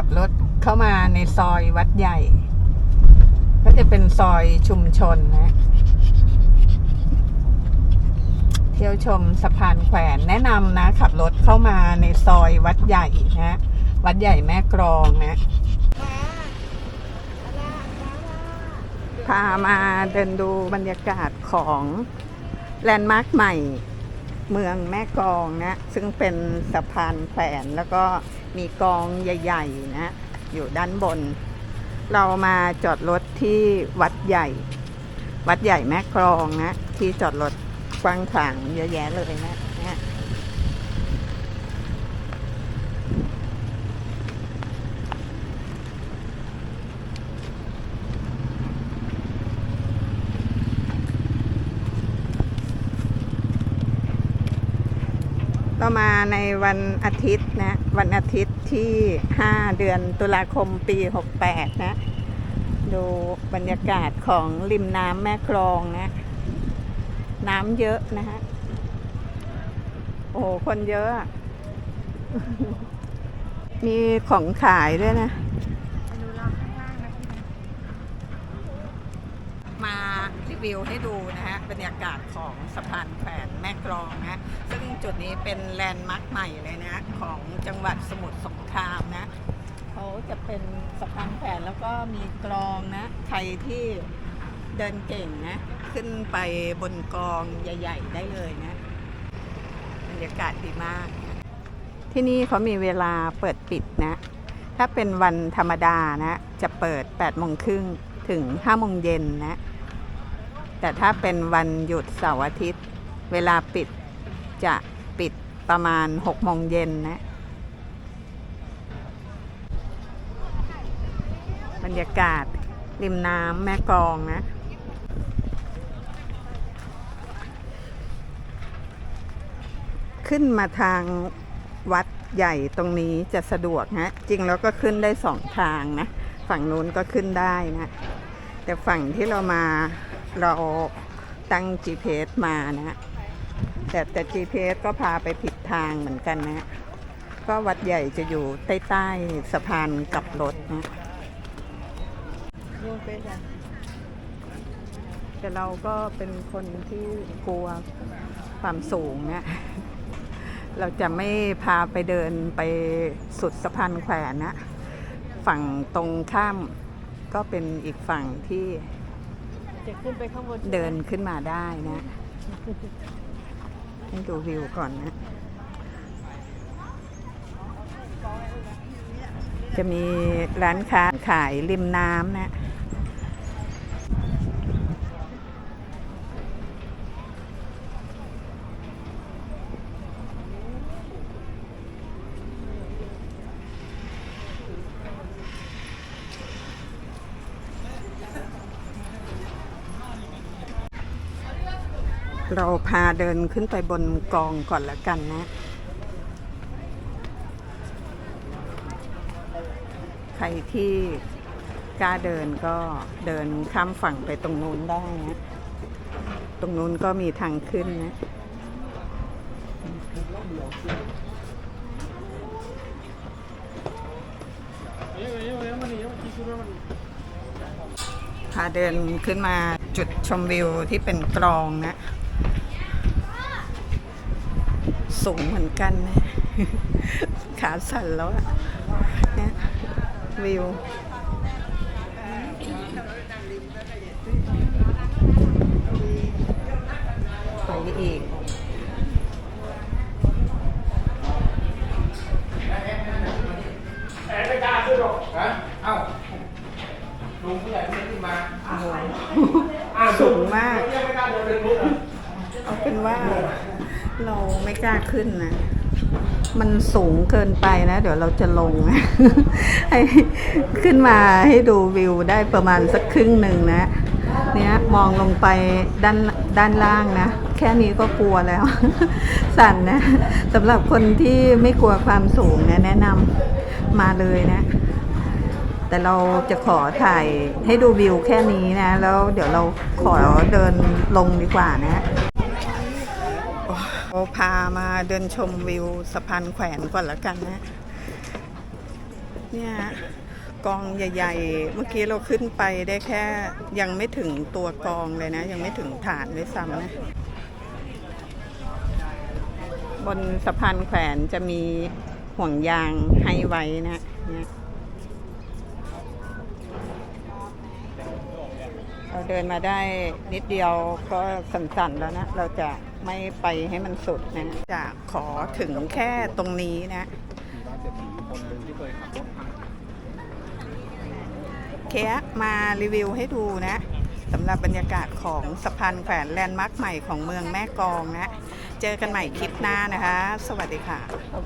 ขับรถเข้ามาในซอยวัดใหญ่ ก็จะเป็นซอยชุมชนนะ เที่ยวชมสะพานแขวนแนะนำนะ ขับรถเข้ามาในซอยวัดใหญ่นะวัดใหญ่แม่กรองนะพามาเดินดูบรรยากาศของแลนด์มาร์คใหม่ เมืองแม่กองนะ ซึ่งเป็นสะพานแขวนแล้วก็มีกองใหญ่ๆนะ อยู่ด้านบน เรามาจอดรถที่วัดใหญ่ วัดใหญ่แม่กองนะ ที่จอดรถกว้างขวางเยอะแยะเลยนะ เนี่ยเรามาในวันอาทิตย์นะวันอาทิตย์ที่ 5 เดือนตุลาคมปี 68 นะ ดูบรรยากาศของริมน้ำแม่กลองนะ น้ำเยอะนะฮะ โอ้โห คนเยอะอะ มีของขายด้วยนะ มารีวิวให้ดูนะฮะ บรรยากาศของสะพานแขวนแม่กลองนะซึ่ง จุดนี้เป็นแลนด์มาร์คใหม่เลยนะ ของจังหวัดสมุทรสงครามนะเขาจะเป็นสะพานแขวนแล้วก็มีกลองนะ ใครที่เดินเก่งนะ ขึ้นไปบนกลองใหญ่ ๆ ได้เลยนะบรรยากาศดีมาก ที่นี่เขามีเวลาเปิดปิดนะ ถ้าเป็นวันธรรมดานะ จะเปิด8โมงครึ่งถึง5โมงเย็นนะ แต่ถ้าเป็นวันหยุดเสาร์อาทิตย์ เวลาปิด จะปิดประมาณ6โมงเย็นนะ บรรยากาศริมน้ำแม่กองนะ ขึ้นมาทางวัดใหญ่ตรงนี้จะสะดวกนะ จริงแล้วก็ขึ้นได้สองทางนะ ฝั่งนู้นก็ขึ้นได้นะ แต่ฝั่งที่เรามาเราตั้ง GPS มานะ แต่แต่ GPS ก็พาไปผิดทางเหมือนกันนะ ก็วัดใหญ่จะอยู่ใต้ใต้สะพานกลับรถนะแต่เราก็เป็นคนที่กลัวความสูงนะเราจะไม่พาไปเดินไปสุดสะพานแขวนนะ ฝั่งตรงข้ามก็เป็นอีกฝั่งที่จะขึ้นไปข้างบนเดินขึ้นมาได้นะ ให้ดูวิวก่อนนะ จะมีร้านค้าขายริมน้ำนะ เราพาเดินขึ้นไปบนกองก่อนละกันนะ ใครที่กล้าเดินก็เดินข้ามฝั่งไปตรงนู้นได้นะ ตรงนู้นก็มีทางขึ้นนะพาเดินขึ้นมาจุดชมวิวที่เป็นกรองนะ สูงเหมือนกันนะขาสั่นแล้วอะเนี่ยวิวไปอีกไม่กล้าขึ้นหรอกฮะเอ้าลุงผู้ใหญ่ไม่ขึ้นมาโอ้โหอ้าวสูงมากยังไม่กล้าเดินเป็นลุกอะเอาเป็นว่า เราไม่กล้าขึ้นนะ มันสูงเกินไปนะ เดี๋ยวเราจะลง ให้ขึ้นมาให้ดูวิวได้ประมาณสักครึ่งหนึ่งนะ เนี้ยมองลงไปด้านด้านล่างนะ แค่นี้ก็กลัวแล้ว สั่นนะสำหรับคนที่ไม่กลัวความสูงนี่ยแนะนำมาเลยนะแต่เราจะขอถ่ายให้ดูวิวแค่นี้นะ แล้วเดี๋ยวเราขอเดินลงดีกว่านะ เราพามาเดินชมวิวสะพานแขวนก่อนละกันนะ เนี่ยฮะกองใหญ่ ๆ เมื่อกี้เราขึ้นไปได้แค่ยังไม่ถึงตัวกองเลยนะ ยังไม่ถึงฐานด้วยซ้ำนะ บนสะพานแขวนจะมีห่วงยางให้ไว้นะเนี่ย เราเดินมาได้นิดเดียวก็สั่นๆแล้วนะ เราจะไม่ไปให้มันสุดนะจะขอถึงแค่ตรงนี้นะเคสมารีวิวให้ดูนะสำหรับบรรยากาศของสะพานแขวนแลนด์มาร์คใหม่ของเมืองแม่กองนะ เจอกันใหม่คลิปหน้านะคะ สวัสดีค่ะ